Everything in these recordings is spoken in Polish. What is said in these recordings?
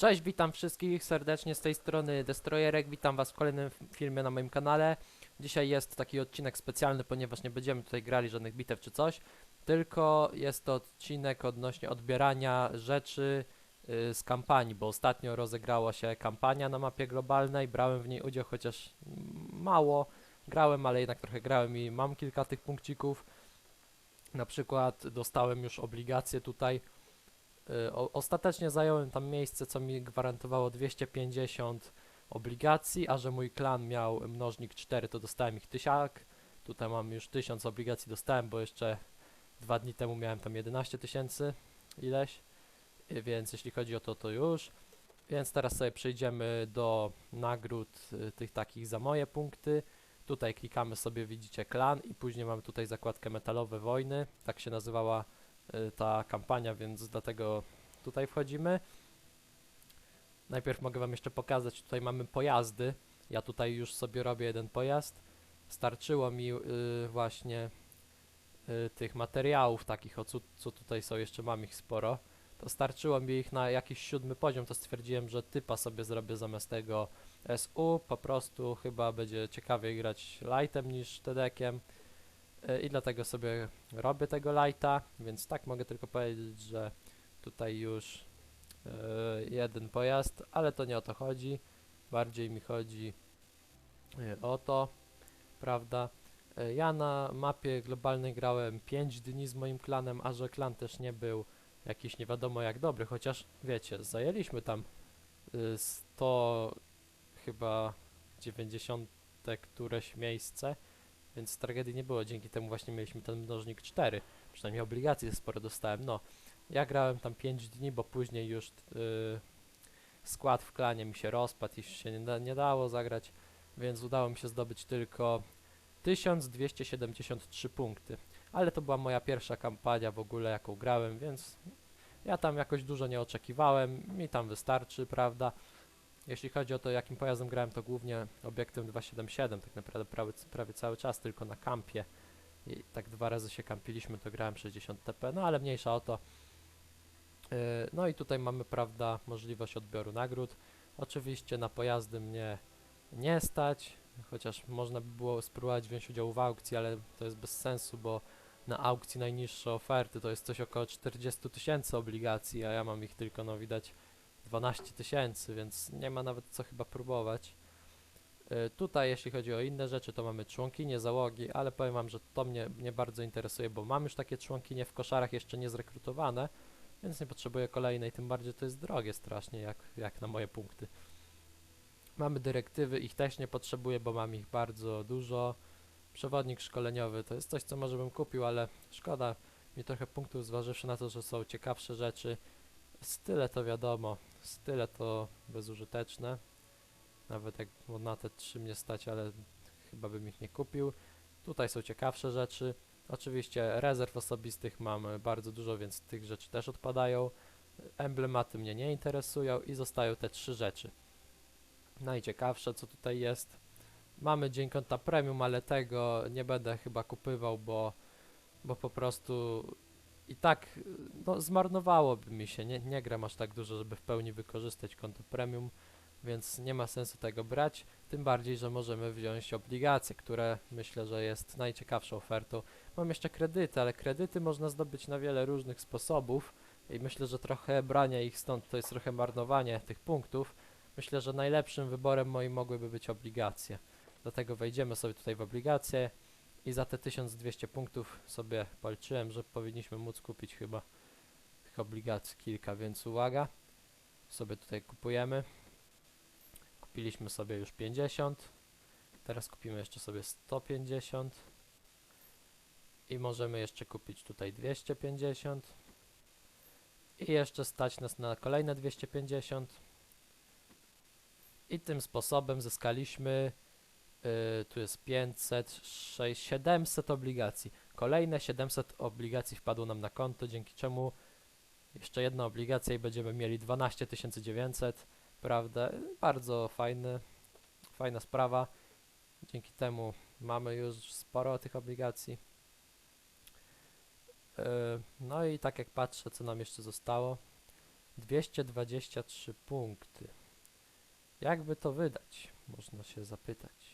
Cześć, witam wszystkich serdecznie z tej strony Destroyerek, witam was w kolejnym filmie na moim kanale. Dzisiaj jest taki odcinek specjalny, ponieważ nie będziemy tutaj grali żadnych bitew czy coś, tylko jest to odcinek odnośnie odbierania rzeczy y, z kampanii, bo ostatnio rozegrała się kampania na mapie globalnej, brałem w niej udział chociaż mało, grałem, ale jednak trochę grałem i mam kilka tych punkcików. Na przykład dostałem już obligacje tutaj o, ostatecznie zająłem tam miejsce, co mi gwarantowało 250 obligacji, a że mój klan miał mnożnik 4, to dostałem ich tysiak. Tutaj mam już 1000 obligacji dostałem, bo jeszcze dwa dni temu miałem tam 11 tysięcy ileś, Y, więc jeśli chodzi o to, to już. Więc teraz sobie przejdziemy do nagród y, tych takich za moje punkty. Tutaj klikamy sobie, widzicie, klan i później mamy tutaj zakładkę metalowe wojny, tak się nazywała y, ta kampania, więc dlatego tutaj wchodzimy. Najpierw mogę Wam jeszcze pokazać, tutaj mamy pojazdy. Ja tutaj już sobie robię jeden pojazd. Starczyło mi y, właśnie y, tych materiałów takich, o co, co tutaj są, jeszcze mam ich sporo. To starczyło mi ich na jakiś siódmy poziom, to stwierdziłem, że typa sobie zrobię zamiast tego SU. Po prostu chyba będzie ciekawiej grać lightem niż TDK-iem. Y, I dlatego sobie robię tego lighta, więc tak mogę tylko powiedzieć, że tutaj już y, jeden pojazd, ale to nie o to chodzi. Bardziej mi chodzi y, o to, prawda? Y, Ja na mapie globalnej grałem 5 dni z moim klanem, a że klan też nie był jakiś nie wiadomo jak dobry, chociaż wiecie, zajęliśmy tam y, 100 chyba 90 któreś miejsce, więc tragedii nie było, dzięki temu właśnie mieliśmy ten mnożnik 4, przynajmniej obligacje sporo dostałem, no. Ja grałem tam 5 dni, bo później już y, skład w klanie mi się rozpadł i się nie, da, nie dało zagrać, więc udało mi się zdobyć tylko 1273 punkty. Ale to była moja pierwsza kampania w ogóle, jaką grałem, więc ja tam jakoś dużo nie oczekiwałem, mi tam wystarczy, prawda? Jeśli chodzi o to, jakim pojazdem grałem, to głównie obiektem 277, tak naprawdę prawie, prawie cały czas, tylko na kampie. I tak dwa razy się kampiliśmy, to grałem 60 TP, no ale mniejsza o to. Yy, No i tutaj mamy, prawda, możliwość odbioru nagród. Oczywiście na pojazdy mnie nie stać, chociaż można by było spróbować wziąć udział w aukcji, ale to jest bez sensu, bo na aukcji najniższe oferty to jest coś około 40 tysięcy obligacji, a ja mam ich tylko, no widać, 12 tysięcy, więc nie ma nawet co chyba próbować. Y, Tutaj jeśli chodzi o inne rzeczy, to mamy członkinie załogi, ale powiem wam, że to mnie nie bardzo interesuje, bo mam już takie członkinie w koszarach jeszcze nie zrekrutowane, więc nie potrzebuję kolejnej, tym bardziej to jest drogie strasznie, jak, jak na moje punkty. Mamy dyrektywy, ich też nie potrzebuję, bo mam ich bardzo dużo. Przewodnik szkoleniowy to jest coś, co może bym kupił, ale szkoda mi trochę punktów, zważywszy na to, że są ciekawsze rzeczy. Style to wiadomo, style to bezużyteczne. Nawet jak na te trzy mnie stać, ale chyba bym ich nie kupił. Tutaj są ciekawsze rzeczy. Oczywiście rezerw osobistych mam bardzo dużo, więc tych rzeczy też odpadają. Emblematy mnie nie interesują i zostają te trzy rzeczy. Najciekawsze co tutaj jest. Mamy dzień konta premium, ale tego nie będę chyba kupywał, bo, bo po prostu i tak no, zmarnowałoby mi się. Nie, nie gram aż tak dużo, żeby w pełni wykorzystać konto premium, więc nie ma sensu tego brać. Tym bardziej, że możemy wziąć obligacje, które myślę, że jest najciekawszą ofertą. Mam jeszcze kredyty, ale kredyty można zdobyć na wiele różnych sposobów i myślę, że trochę branie ich stąd to jest trochę marnowanie tych punktów. Myślę, że najlepszym wyborem moim mogłyby być obligacje. Dlatego wejdziemy sobie tutaj w obligacje i za te 1200 punktów sobie policzyłem, że powinniśmy móc kupić chyba tych obligacji kilka, więc uwaga. Sobie tutaj kupujemy. Kupiliśmy sobie już 50. Teraz kupimy jeszcze sobie 150. I możemy jeszcze kupić tutaj 250. I jeszcze stać nas na kolejne 250. I tym sposobem zyskaliśmy Yy, tu jest 500, 6, 700 obligacji. Kolejne 700 obligacji wpadło nam na konto, dzięki czemu jeszcze jedna obligacja i będziemy mieli 12 900, prawda? Bardzo fajny, fajna sprawa. Dzięki temu mamy już sporo tych obligacji. Yy, no i tak jak patrzę, co nam jeszcze zostało. 223 punkty. Jakby to wydać? Można się zapytać.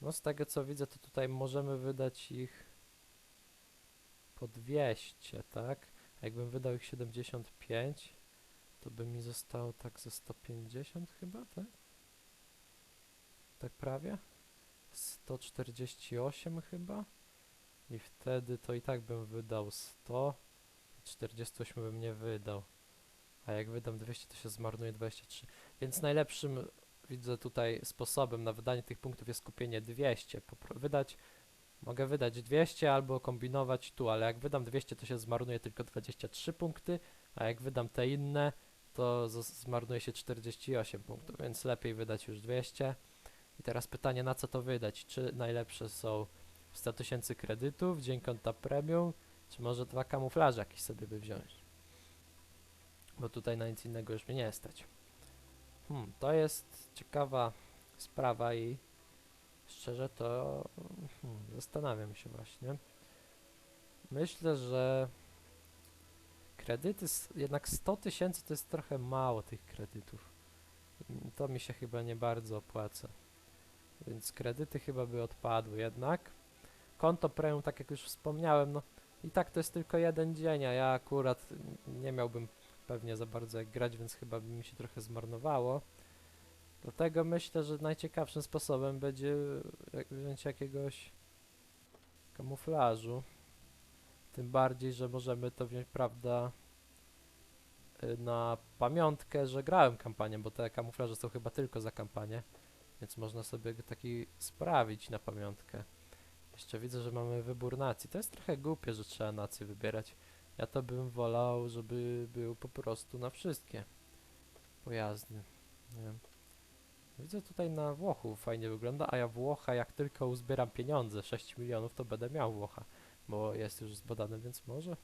No z tego co widzę, to tutaj możemy wydać ich po 200, tak? A jakbym wydał ich 75, to by mi zostało tak ze 150 chyba, tak? Tak prawie? 148 chyba? I wtedy to i tak bym wydał 100, 48 bym nie wydał. A jak wydam 200, to się zmarnuje 23. Więc najlepszym, widzę tutaj, sposobem na wydanie tych punktów jest kupienie 200. Popro- wydać, mogę wydać 200 albo kombinować tu, ale jak wydam 200, to się zmarnuje tylko 23 punkty, a jak wydam te inne, to zmarnuje się 48 punktów, więc lepiej wydać już 200. I teraz pytanie, na co to wydać? Czy najlepsze są 100 tysięcy kredytów, dzień konta premium, czy może dwa kamuflaże jakieś sobie by wziąć? Bo tutaj na nic innego już mnie nie stać. Hmm, to jest ciekawa sprawa i szczerze to hmm, zastanawiam się właśnie. Myślę, że kredyty, jednak 100 tysięcy to jest trochę mało tych kredytów. To mi się chyba nie bardzo opłaca. Więc kredyty chyba by odpadły jednak. Konto premium, tak jak już wspomniałem, no i tak to jest tylko jeden dzień, a ja akurat nie miałbym pewnie za bardzo jak grać, więc chyba by mi się trochę zmarnowało. Dlatego myślę, że najciekawszym sposobem będzie wziąć jakiegoś kamuflażu. Tym bardziej, że możemy to wziąć, prawda, y, na pamiątkę, że grałem kampanię, bo te kamuflaże są chyba tylko za kampanię, więc można sobie taki sprawić na pamiątkę. Jeszcze widzę, że mamy wybór nacji. To jest trochę głupie, że trzeba nację wybierać. Ja to bym wolał, żeby był po prostu na wszystkie pojazdy. Nie. Widzę tutaj na Włochów fajnie wygląda, a ja Włocha jak tylko uzbieram pieniądze, 6 milionów, to będę miał Włocha, bo jest już zbadany, więc może.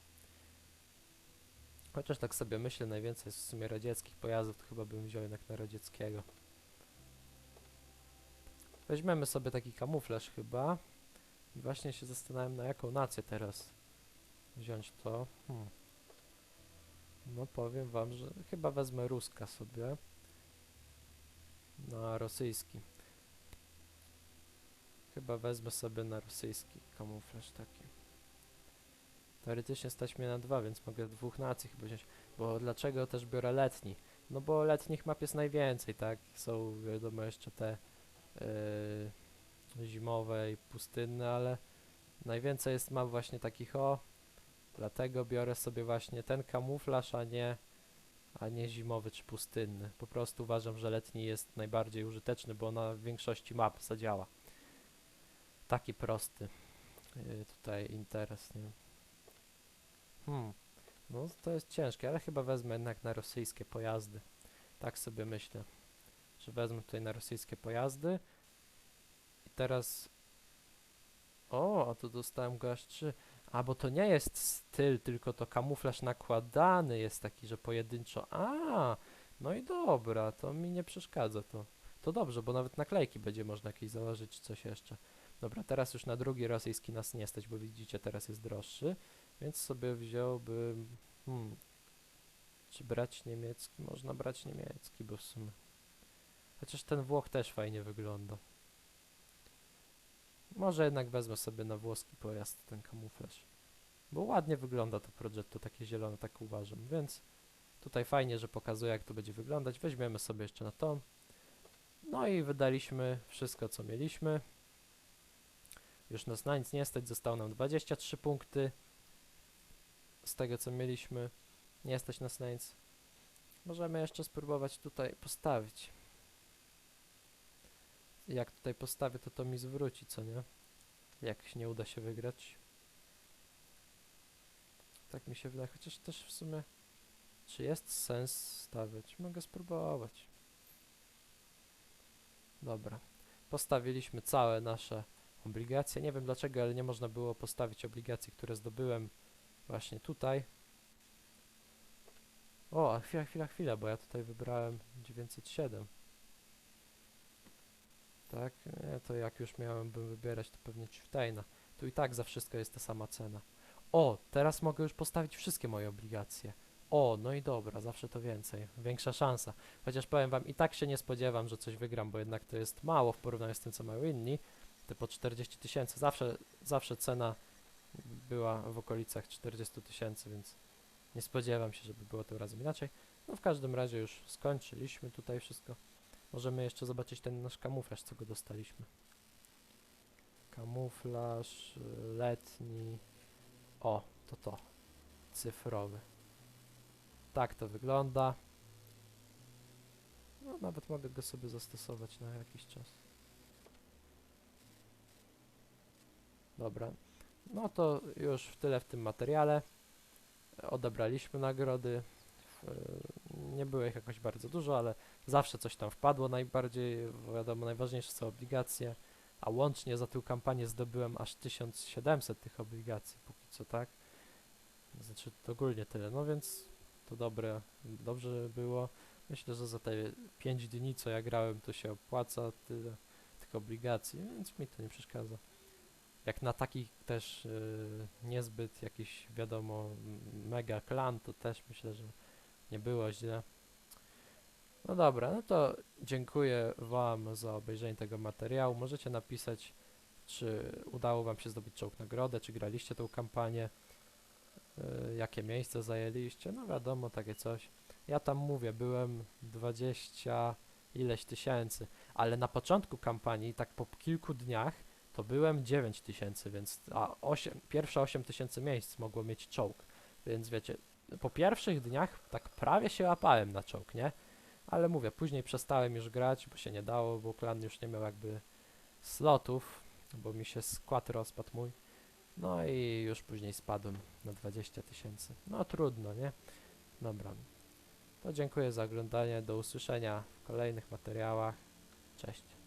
Chociaż tak sobie myślę, najwięcej jest w sumie radzieckich pojazdów, to chyba bym wziął jednak na radzieckiego. Weźmiemy sobie taki kamuflaż chyba. I właśnie się zastanawiam na jaką nację teraz wziąć to. Hmm. No powiem wam, że chyba wezmę Ruska sobie. Na rosyjski. Chyba wezmę sobie na rosyjski kamuflaż taki. Teoretycznie stać mnie na dwa, więc mogę dwóch nacji chyba wziąć. Bo dlaczego też biorę letni? No bo letnich map jest najwięcej, tak? Są wiadomo jeszcze te yy, zimowe i pustynne, ale najwięcej jest map właśnie takich o. Dlatego biorę sobie właśnie ten kamuflaż, a nie, a nie zimowy czy pustynny. Po prostu uważam, że letni jest najbardziej użyteczny, bo na większości map zadziała. Taki prosty yy, tutaj interes, nie? Hmm, no to jest ciężkie, ale chyba wezmę jednak na rosyjskie pojazdy. Tak sobie myślę, że wezmę tutaj na rosyjskie pojazdy. I teraz... O, a tu dostałem go aż trzy. A, bo to nie jest styl, tylko to kamuflaż nakładany jest taki, że pojedynczo. A, no i dobra, to mi nie przeszkadza to. To dobrze, bo nawet naklejki będzie można jakieś założyć, czy coś jeszcze. Dobra, teraz już na drugi rosyjski nas nie stać, bo widzicie, teraz jest droższy, więc sobie wziąłbym... Hmm, czy brać niemiecki? Można brać niemiecki, bo w sumie... Chociaż ten Włoch też fajnie wygląda. Może jednak wezmę sobie na włoski pojazd ten kamuflaż. Bo ładnie wygląda to Progetto, takie zielone, tak uważam, więc tutaj fajnie, że pokazuje jak to będzie wyglądać. Weźmiemy sobie jeszcze na to. No i wydaliśmy wszystko co mieliśmy. Już nas na nic nie stać, zostało nam 23 punkty z tego co mieliśmy. Nie stać nas na nic. Możemy jeszcze spróbować tutaj postawić. Jak tutaj postawię, to to mi zwróci, co nie? Jak nie uda się wygrać. Tak mi się wydaje, chociaż też w sumie... Czy jest sens stawiać? Mogę spróbować. Dobra. Postawiliśmy całe nasze obligacje. Nie wiem dlaczego, ale nie można było postawić obligacji, które zdobyłem właśnie tutaj. O, a chwila, chwila, chwila, bo ja tutaj wybrałem 907. Tak, nie, to jak już miałem bym wybierać, to pewnie Chieftaina. Tu i tak za wszystko jest ta sama cena. O, teraz mogę już postawić wszystkie moje obligacje. O, no i dobra, zawsze to więcej. Większa szansa. Chociaż powiem wam, i tak się nie spodziewam, że coś wygram, bo jednak to jest mało w porównaniu z tym, co mają inni. Typo 40 tysięcy. Zawsze, zawsze cena była w okolicach 40 tysięcy, więc nie spodziewam się, żeby było tym razem inaczej. No w każdym razie już skończyliśmy tutaj wszystko. Możemy jeszcze zobaczyć ten nasz kamuflaż, co go dostaliśmy. Kamuflaż y, letni. O, to to. Cyfrowy. Tak to wygląda. No nawet mogę go sobie zastosować na jakiś czas. Dobra. No to już w tyle w tym materiale. Odebraliśmy nagrody. W- Nie było ich jakoś bardzo dużo, ale zawsze coś tam wpadło. Najbardziej, wiadomo, najważniejsze są obligacje. A łącznie za tę kampanię zdobyłem aż 1700 tych obligacji, póki co tak. Znaczy to ogólnie tyle, no więc to dobre, dobrze było. Myślę, że za te 5 dni, co ja grałem, to się opłaca tyle tych obligacji, więc mi to nie przeszkadza. Jak na taki też yy, niezbyt jakiś, wiadomo, mega klan, to też myślę, że nie było źle. No dobra, no to dziękuję Wam za obejrzenie tego materiału. Możecie napisać, czy udało Wam się zdobyć czołg nagrodę, czy graliście tą kampanię, y, jakie miejsce zajęliście. No wiadomo, takie coś. Ja tam mówię, byłem 20 ileś tysięcy, ale na początku kampanii, tak po kilku dniach, to byłem 9 tysięcy, więc a 8, pierwsze 8 tysięcy miejsc mogło mieć czołg. Więc wiecie, po pierwszych dniach tak prawie się łapałem na czołg, nie? Ale mówię, później przestałem już grać, bo się nie dało, bo klan już nie miał jakby slotów, bo mi się skład rozpadł mój. No i już później spadłem na 20 tysięcy. No trudno, nie? Dobra. To dziękuję za oglądanie, do usłyszenia w kolejnych materiałach. Cześć.